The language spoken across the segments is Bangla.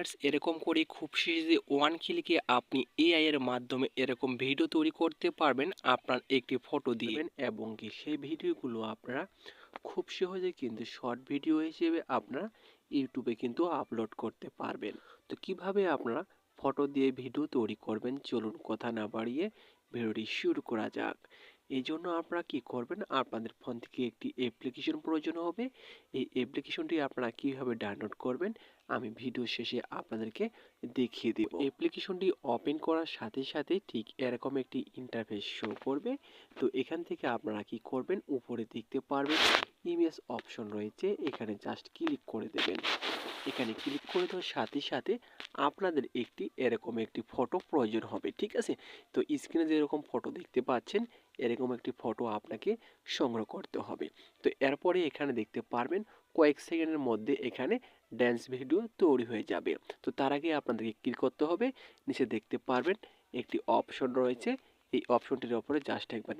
ফ্রেন্ডস এরকম করে খুব সহজে ওয়ান ক্লিকে আপনি এআই এর মাধ্যমে এরকম ভিডিও তৈরি করতে পারবেন, আপনার একটি ফটো দিবেন এবং কি সেই ভিডিওগুলো আপনারা খুব সহজে কিন্তু শর্ট ভিডিও হিসেবে আপনারা ইউটিউবে কিন্তু আপলোড করতে পারবেন। তো কীভাবে আপনারা ফটো দিয়ে ভিডিও তৈরি করবেন, চলুন কথা না বাড়িয়ে ভিডিওটি শুরু করা যাক। এই জন্য আপনারা কি করবেন, আপনাদের ফোন থেকে একটি অ্যাপ্লিকেশন প্রয়োজন হবে। এই অ্যাপ্লিকেশনটি আপনারা কীভাবে ডাউনলোড করবেন আমি ভিডিও শেষে আপনাদেরকে দেখিয়ে দেব। অ্যাপ্লিকেশনটি ওপেন করার সাথে সাথে ঠিক এরকম একটি ইন্টারফেস শো করবে। তো এখান থেকে আপনারা কি করবেন? উপরে দেখতে পারবেন ইমেজ অপশন রয়েছে। এখানে জাস্ট ক্লিক করে দেবেন। এখানে ক্লিক করে দেওয়ার সাথে সাথে আপনাদের একটি এরকম একটি ফটো প্রয়োজন হবে ঠিক আছে? তো স্ক্রিনে যেরকম ফটো দেখতে পাচ্ছেন এরকম একটি ফটো আপনাকে সংগ্রহ করতে হবে। তো এরপরে এখানে দেখতে পারবেন কয়েক সেকেন্ডের মধ্যে এখানে ড্যান্স ভিডিও তৈরি হয়ে যাবে। তো তার আগে আপনাদেরকে ক্লিক করতে হবে। নিচে দেখতে পারবেন একটি অপশন রয়েছে। এই অপশনটির ওপরে জাস্ট একবার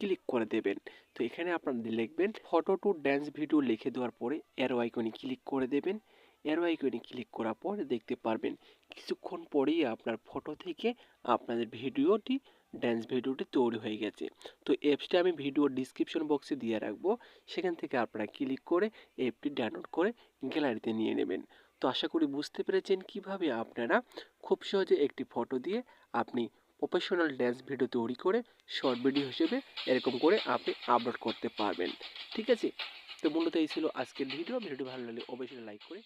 ক্লিক করে দেবেন। তো এখানে আপনাদের লিখবেন ফটো টু ড্যান্স ভিডিও লিখে দেওয়ার পরে এরো আইকনে ক্লিক করে দেবেন। এরো আইকনে ক্লিক করার পর দেখতে পারবেন, কিছুক্ষণ পরেই আপনার ফটো থেকে আপনাদের ভিডিওটি ড্যান্স ভিডিওটি তৈরি হয়ে গেছে। তো অ্যাপসটা আমি ভিডিও ডিসক্রিপশন বক্সে দিয়ে রাখব। সেখান থেকে আপনারা ক্লিক করে অ্যাপটি ডাউনলোড করে গ্যালারিতে নিয়ে নেবেন। তো আশা করি বুঝতে পেরেছেন কীভাবে আপনারা খুব সহজে একটি ফটো দিয়ে আপনি প্রফেশনাল ড্যান্স ভিডিও তৈরি করে শর্ট ভিডিও হিসেবে এরকম করে আপনি আপলোড করতে পারবেন। ঠিক আছে? তো মূলত এই ছিল আজকের ভিডিও ভিডিওটি ভালো লাগলে অবশ্যই লাইক করে